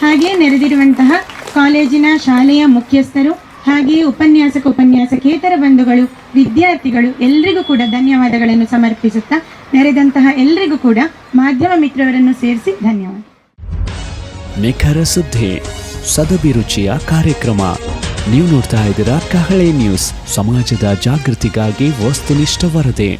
ಹಾಗೆ ನೆರೆದಿರುವಂತಹ ಕಾಲೇಜಿನ ಶಾಲೆಯ ಮುಖ್ಯಸ್ಥರು ಹಾಗೆಯೇ ಉಪನ್ಯಾಸಕ, ಉಪನ್ಯಾಸಕೇತರ ಬಂಧುಗಳು, ವಿದ್ಯಾರ್ಥಿಗಳು ಎಲ್ರಿಗೂ ಕೂಡ ಧನ್ಯವಾದಗಳನ್ನು ಸಮರ್ಪಿಸುತ್ತಾ ನೆರೆದಂತಹ ಎಲ್ರಿಗೂ ಕೂಡ ಮಾಧ್ಯಮ ಮಿತ್ರರನ್ನು ಸೇರಿಸಿ ಧನ್ಯವಾದ.
ನಿಖರ ಸುದ್ದಿ, ಸದಭಿರುಚಿಯ ಕಾರ್ಯಕ್ರಮ. ನೀವು ನೋಡ್ತಾ ಇದ್ದೀರಾ ಕಹಳೆ ನ್ಯೂಸ್, ಸಮಾಜದ ಜಾಗೃತಿಗಾಗಿ ವಸ್ತುನಿಷ್ಠ ವರದಿ.